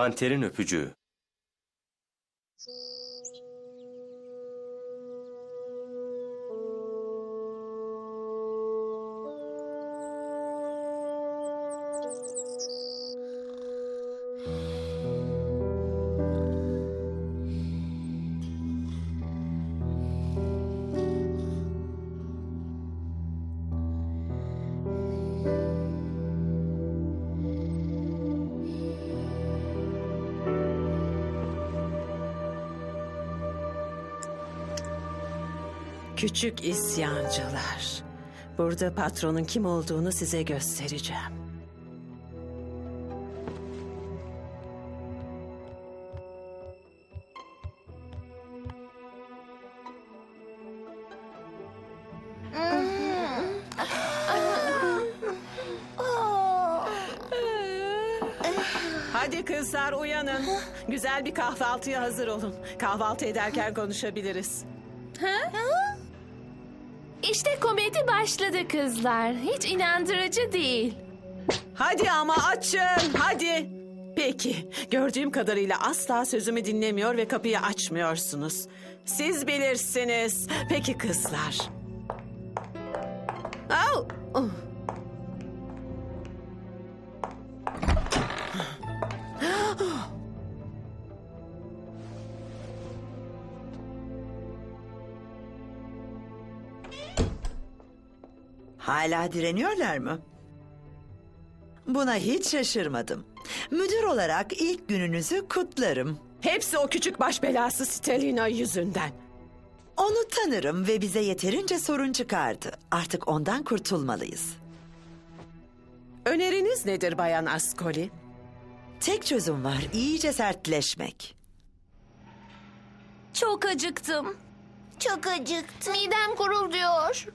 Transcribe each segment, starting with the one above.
Panterin öpücüğü. Küçük isyancılar. Burada patronun kim olduğunu size göstereceğim. Hadi kızlar uyanın. Güzel bir kahvaltıya hazır olun. Kahvaltı ederken konuşabiliriz. Başladı kızlar. Hiç inandırıcı değil. Hadi ama açın, hadi. Peki, gördüğüm kadarıyla asla sözümü dinlemiyor ve kapıyı açmıyorsunuz. Siz bilirsiniz. Peki kızlar. Hala direniyorlar mı? Buna hiç şaşırmadım. Müdür olarak ilk gününüzü kutlarım. Hepsi o küçük baş belası Stelina yüzünden. Onu tanırım ve bize yeterince sorun çıkardı. Artık ondan kurtulmalıyız. Öneriniz nedir Bayan Ascoli? Tek çözüm var, iyice sertleşmek. Çok acıktım. Çok acıktım. Midem gurulduyor.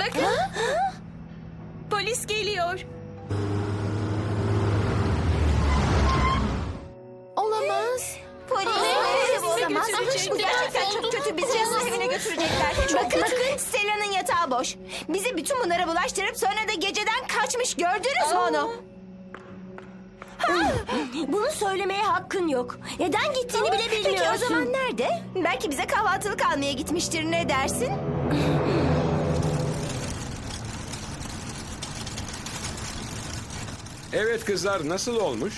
Bakın. Polis geliyor. Olamaz. Polis. Olamaz. Bu gerçekten çok kötü. Bizi hızlı evine götürecekler. Bakın, bakın. Stella'nın yatağı boş. Bizi bütün bunlara bulaştırıp sonra da geceden kaçmış. Gördünüz mü onu? Bunu söylemeye hakkın yok. Neden gittiğini bile bilmiyorsun. Peki o zaman nerede? Belki bize kahvaltılık almaya gitmiştir. Ne dersin? Evet kızlar nasıl olmuş?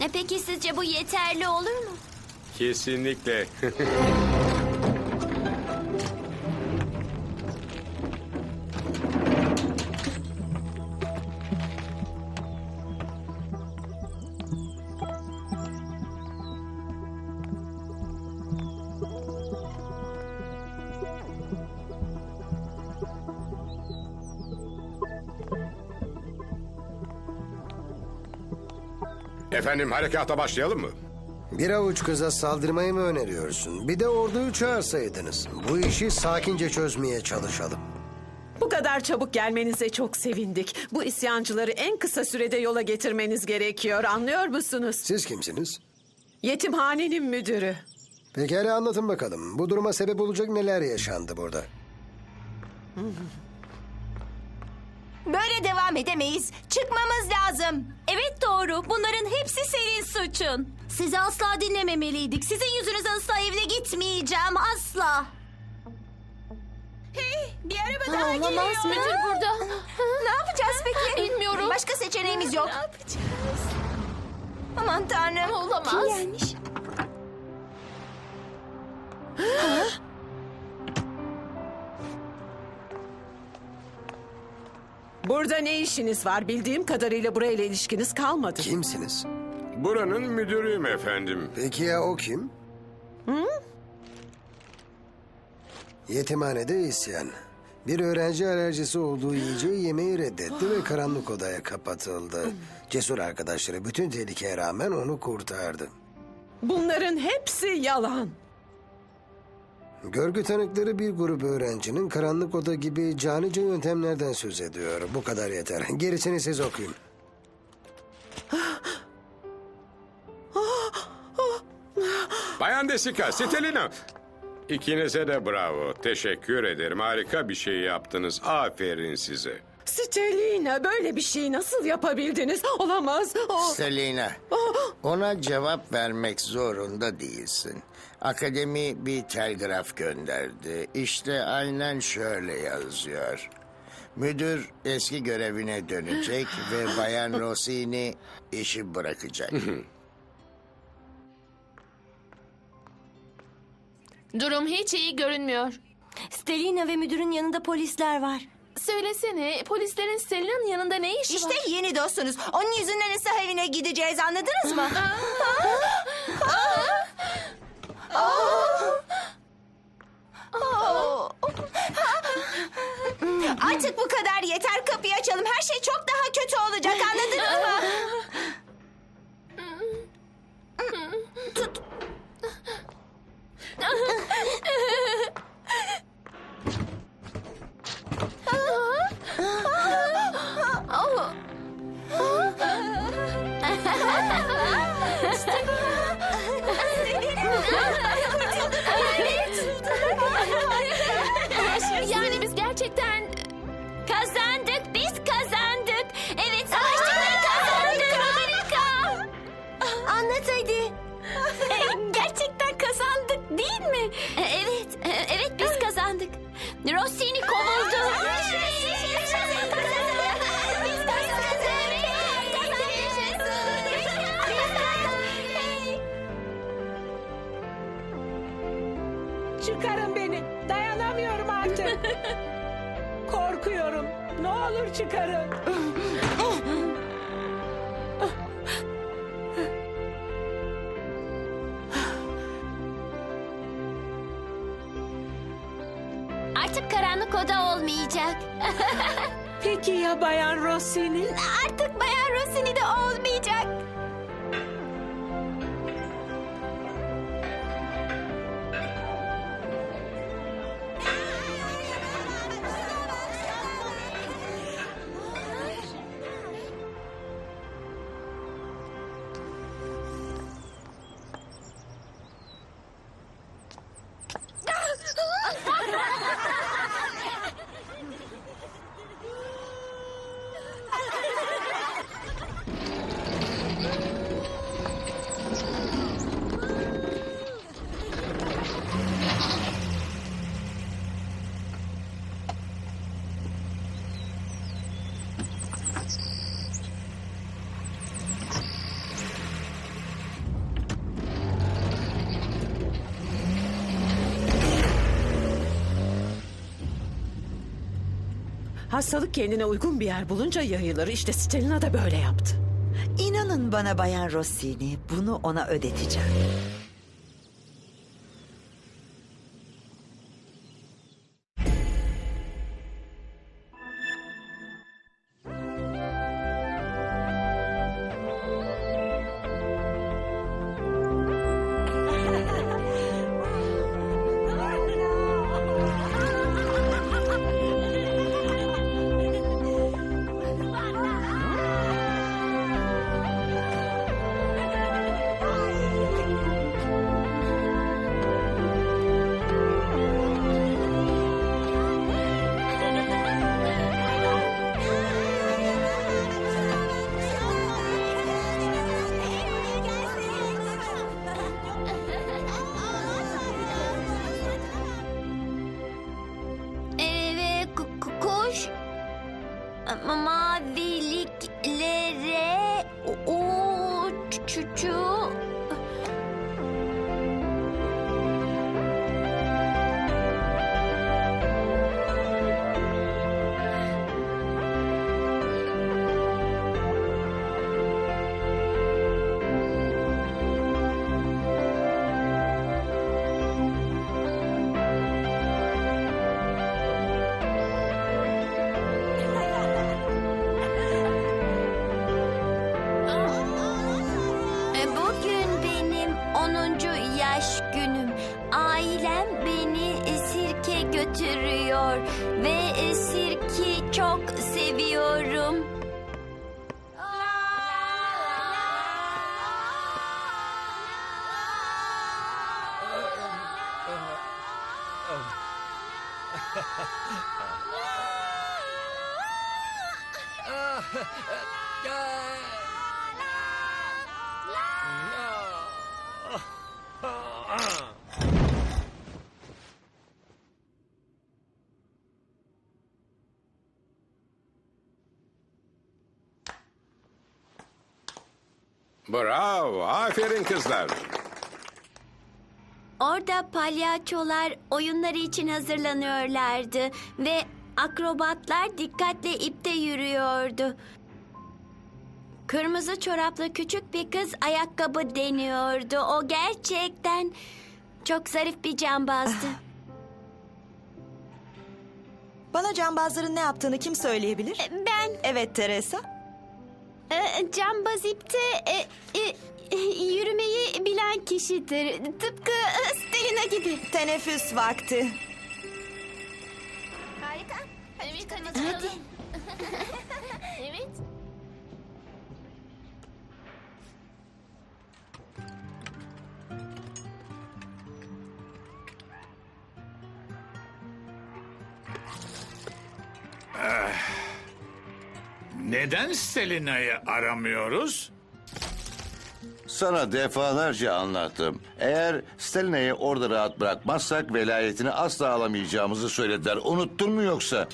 E peki sizce bu yeterli olur mu? Kesinlikle. Efendim harekata başlayalım mı? Bir avuç kıza saldırmayı mı öneriyorsun? Bir de orduyu çağırsaydınız. Bu işi sakince çözmeye çalışalım. Bu kadar çabuk gelmenize çok sevindik. Bu isyancıları en kısa sürede yola getirmeniz gerekiyor. Anlıyor musunuz? Siz kimsiniz? Yetimhanenin müdürü. Pekala anlatın bakalım. Bu duruma sebep olacak neler yaşandı burada? Böyle devam edemeyiz. Çıkmamız lazım. Evet doğru. Bunların hepsi senin suçun. Sizi asla dinlememeliydik. Sizin yüzünüzden asla evine gitmeyeceğim. Asla. Hey, bir araba daha geliyor. Olamaz müdür burada. Ne yapacağız peki? Bilmiyorum. Başka seçeneğimiz yok. Ne yapacağız? Aman tanrım. Olamaz. Kim gelmiş? Burada ne işiniz var? Bildiğim kadarıyla burayla ilişkiniz kalmadı. Kimsiniz? Buranın müdürüyüm efendim. Peki ya o kim? Yetimhanede isyan. Bir öğrenci alerjisi olduğu yiyeceği yemeği reddetti ve karanlık odaya kapatıldı. Cesur arkadaşları bütün tehlikeye rağmen onu kurtardı. Bunların hepsi yalan. Görgü tanıkları bir grup öğrencinin karanlık oda gibi canice yöntemlerden söz ediyor. Bu kadar yeter. Gerisini siz okuyun. Bayan Desika, Stelina. İkinize de bravo. Teşekkür ederim. Harika bir şey yaptınız. Aferin size. Stelina böyle bir şeyi nasıl yapabildiniz? Olamaz. O... Selina, ona cevap vermek zorunda değilsin. Akademi bir telgraf gönderdi. İşte aynen şöyle yazıyor. Müdür eski görevine dönecek ve Bayan Rossini işi bırakacak. Durum hiç iyi görünmüyor. Stelina ve müdürün yanında polisler var. Söylesene polislerin Selina'nın yanında ne işi var? İşte yeni dostunuz. Onun yüzünden ıslah evine gideceğiz anladınız mı? Artık bu kadar yeter kapıyı açalım. Her şey çok daha kötü olacak anladınız mı? Yani Kazandık biz kazandık. Evet savaştık ve kazandık. Harika. Anlat hadi. E, Gerçekten kazandık değil mi? Evet, e, evet biz kazandık. Rossini kovuldu. Çıkarın beni. Dayanamıyorum artık. Korkuyorum. Ne olur çıkarın. Artık karanlık oda olmayacak. Peki ya Bayan Rossini? Artık Bayan Rossini de Hastalık kendine uygun bir yer bulunca yayılır. İşte Stelina da böyle yaptı. İnanın bana Bayan Rossini, bunu ona ödeteceğim. Ma- maviliklere uçucu götürüyor. Ve e, sirki çok seviyorum. Ah, Bravo, aferin kızlar. Orada palyaçolar oyunları için hazırlanıyorlardı ve akrobatlar dikkatle ipte yürüyordu. Kırmızı çoraplı küçük bir kız ayakkabı deniyordu. O gerçekten çok zarif bir cambazdı. Bana cambazların ne yaptığını kim söyleyebilir? Ben Evet Teresa. E, cambaz ipte e, e, e, yürümeyi bilen kişidir. Tıpkı e, Stelina gibi. Teneffüs vakti. Harika. Hadi çıkalım. evet. Neden Stelina'yı aramıyoruz? Sana defalarca anlattım. Eğer Stelina'yı orada rahat bırakmazsak velayetini asla alamayacağımızı söylediler. Unuttun mu yoksa?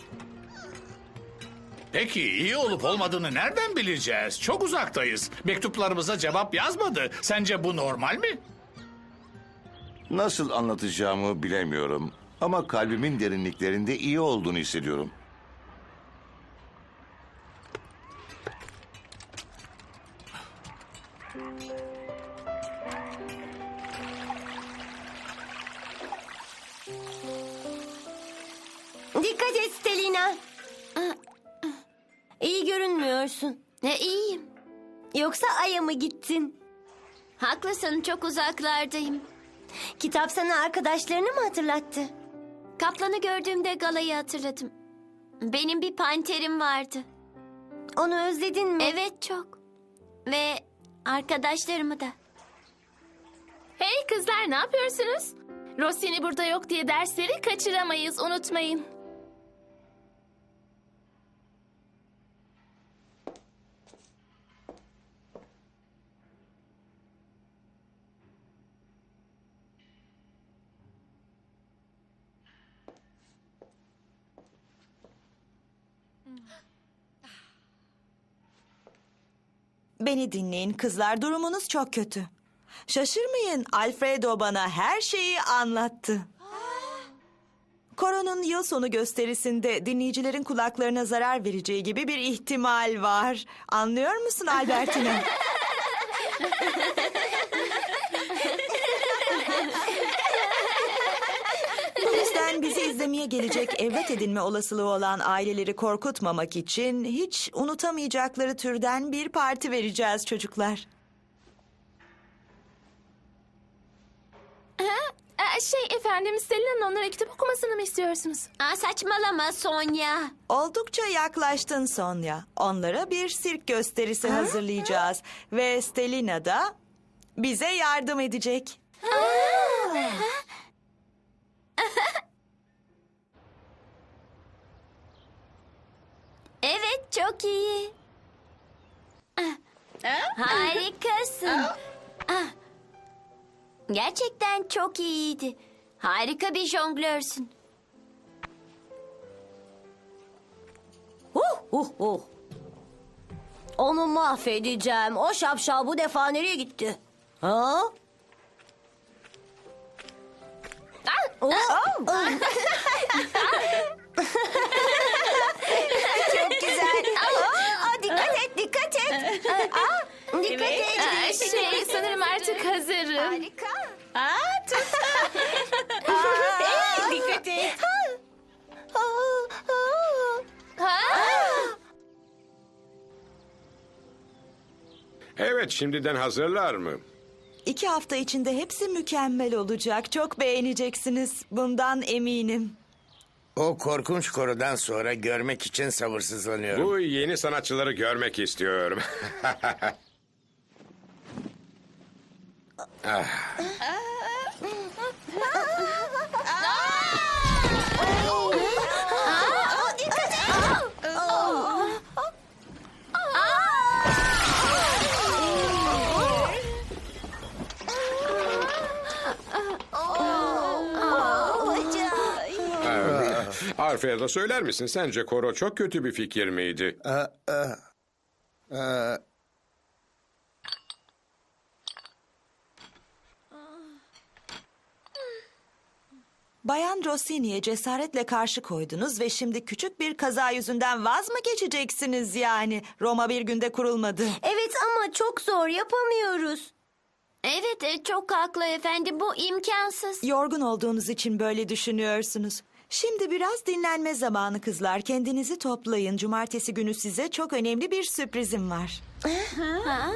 Peki iyi olup olmadığını nereden bileceğiz? Çok uzaktayız. Mektuplarımıza cevap yazmadı. Sence bu normal mi? Nasıl anlatacağımı bilemiyorum. Ama kalbimin derinliklerinde iyi olduğunu hissediyorum. Dikkat et Stelina. İyi görünmüyorsun. Ne iyiyim. Yoksa Ay'a mı gittin? Haklısın çok uzaklardayım. Kitap sana arkadaşlarını mı hatırlattı? Kaplanı gördüğümde galayı hatırladım. Benim bir panterim vardı. Onu özledin mi? Evet çok. Ve arkadaşlarımı da. Hey kızlar ne yapıyorsunuz? Rossini burada yok diye dersleri kaçıramayız unutmayın. Beni dinleyin kızlar durumunuz çok kötü. Şaşırmayın Alfredo bana her şeyi anlattı. Koronun yıl sonu gösterisinde dinleyicilerin kulaklarına zarar vereceği gibi bir ihtimal var. Anlıyor musun Albertina? Bu yüzden bizi izlemeye gelecek evlat edinme olasılığı olan aileleri korkutmamak için hiç unutamayacakları türden bir parti vereceğiz çocuklar. Ee, şey efendim Stelina'nın onlara kitap okumasını mı istiyorsunuz? Aa, saçmalama Sonya. Oldukça yaklaştın Sonya. Onlara bir sirk gösterisi hazırlayacağız ve Stelina da bize yardım edecek. Evet çok iyi. Ah, Harikasın. Ah. Gerçekten çok iyiydi. Harika bir jonglörsün. Huh huh huh. Onu mahvedeceğim. O şapşal bu defa nereye gitti? Ha? Oh. Çok güzel. Aa, dikkat et, dikkat et. Aa, dikkat et. Ee, şey sanırım artık hazırım. Harika. Dikkat et. Evet, şimdiden hazırlar mı? İki hafta içinde hepsi mükemmel olacak. Çok beğeneceksiniz. Bundan eminim. O korkunç korudan sonra görmek için sabırsızlanıyorum. Bu yeni sanatçıları görmek istiyorum. Garfield söyler misin? Sence koro çok kötü bir fikir miydi? Aa, aa, aa. Bayan Rossini'ye cesaretle karşı koydunuz ve şimdi küçük bir kaza yüzünden vaz mı geçeceksiniz yani? Roma bir günde kurulmadı. Evet ama çok zor yapamıyoruz. Evet e, çok haklı efendim bu imkansız. Yorgun olduğunuz için böyle düşünüyorsunuz. Şimdi biraz dinlenme zamanı kızlar. Kendinizi toplayın. Cumartesi günü size çok önemli bir sürprizim var. Ha?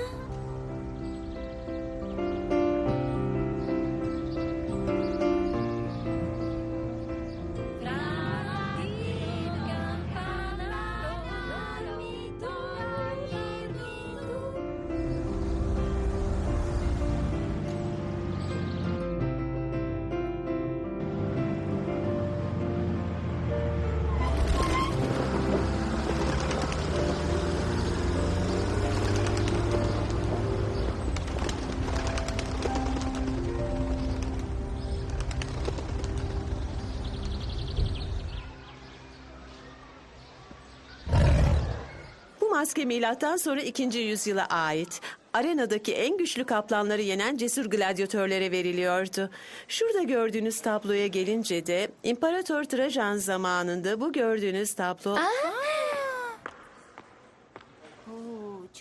Maske milattan sonra 2. yüzyıla ait. Arenadaki en güçlü kaplanları yenen cesur gladyatörlere veriliyordu. Şurada gördüğünüz tabloya gelince de İmparator Trajan zamanında bu gördüğünüz tablo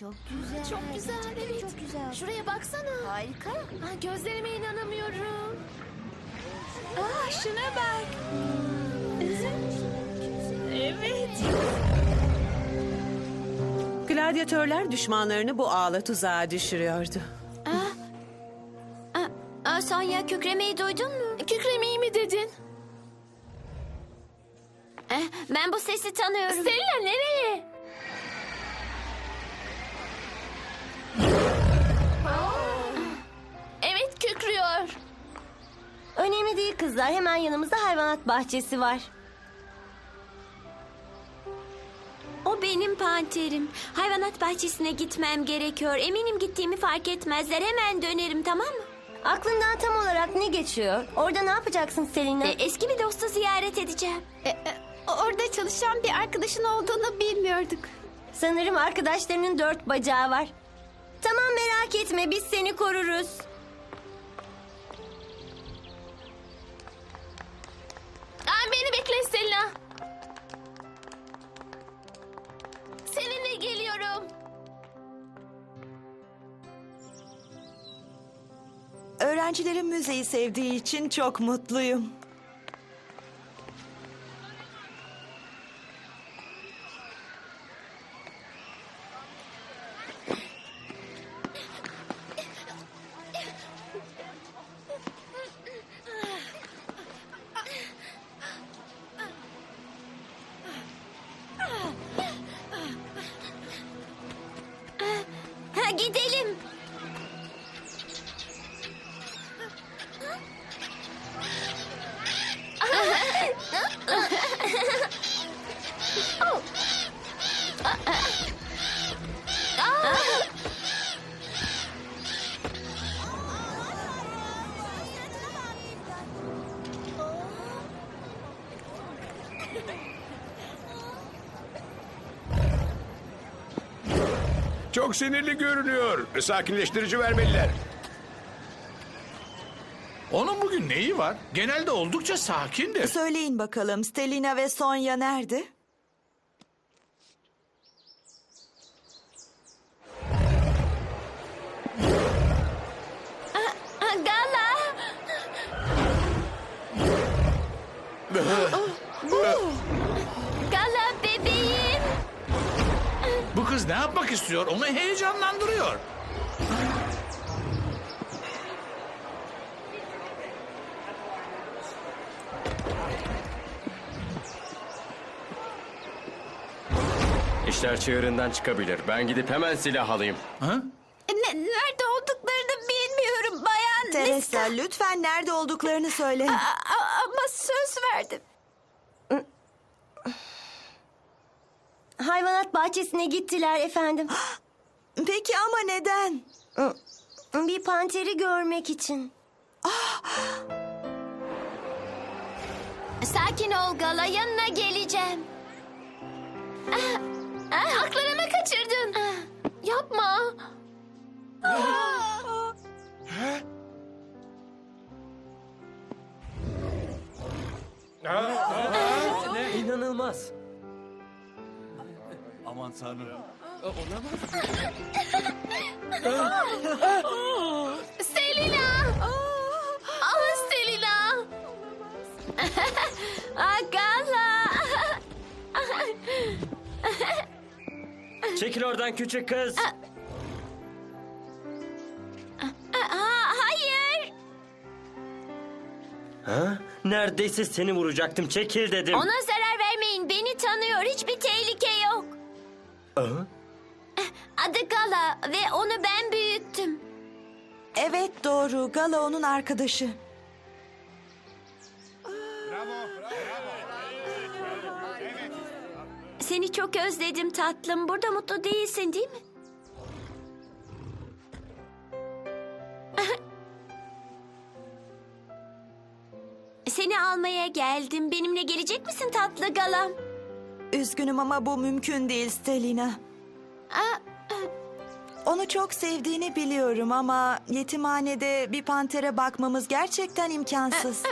Çok güzel. Çok güzel evet. Çok güzel. Şuraya baksana. Harika. Ah, gözlerime inanamıyorum. Ah şuna bak. evet. Gladyatörler düşmanlarını bu ağla tuzağa düşürüyordu. Aa, Sonya kükremeyi duydun mu? Kükremeyi mi dedin? Eh, ben bu sesi tanıyorum. Selina nereye? Evet kükrüyor. Önemli değil kızlar. Hemen yanımızda hayvanat bahçesi var. Benim panterim. Hayvanat bahçesine gitmem gerekiyor. Eminim gittiğimi fark etmezler. Hemen dönerim tamam mı? Aklından tam olarak ne geçiyor? Orada ne yapacaksın Selina? eski bir dostu ziyaret edeceğim. E, orada çalışan bir arkadaşın olduğunu bilmiyorduk. Sanırım arkadaşlarının dört bacağı var. Tamam merak etme biz seni koruruz. Sevdiği için çok mutluyum. Ha, gidelim. Sinirli görünüyor. Sakinleştirici vermeliler. Onun bugün neyi var? Genelde oldukça sakindir. Söyleyin bakalım Stelina ve Sonya nerede? Ha, Gala. Gala ne yapmak istiyor? Onu heyecanlandırıyor. İşler çığırından çıkabilir. Ben gidip hemen silah alayım. Ha? Ne, nerede olduklarını bilmiyorum bayan. Teresa lütfen nerede olduklarını söyle. A- ama söz verdim. Hayvanat bahçesine gittiler efendim. Peki ama neden? Bir panteri görmek için. Sakin ol Gala, yanına geleceğim. Ah, ah, Haklarımı kaçırdın. Yapma. İnanılmaz. Aman tanrım. Selina. Ah Selina. Ah Gala. Çekil oradan küçük kız. Aa, hayır. Ha? Neredeyse seni vuracaktım. Çekil dedim. Ona zarar vermeyin. Beni tanıyor. Hiçbir Gala ve onu ben büyüttüm. Evet doğru. Gala onun arkadaşı. Seni çok özledim tatlım. Burada mutlu değilsin değil mi? Seni almaya geldim. Benimle gelecek misin tatlı galam? Üzgünüm ama bu mümkün değil Stelina. Onu çok sevdiğini biliyorum ama yetimhanede bir pantere bakmamız gerçekten imkansız.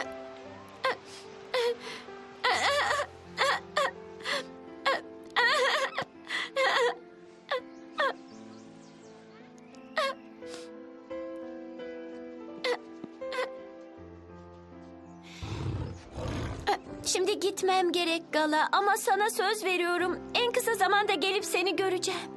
Şimdi gitmem gerek Gala ama sana söz veriyorum. En kısa zamanda gelip seni göreceğim.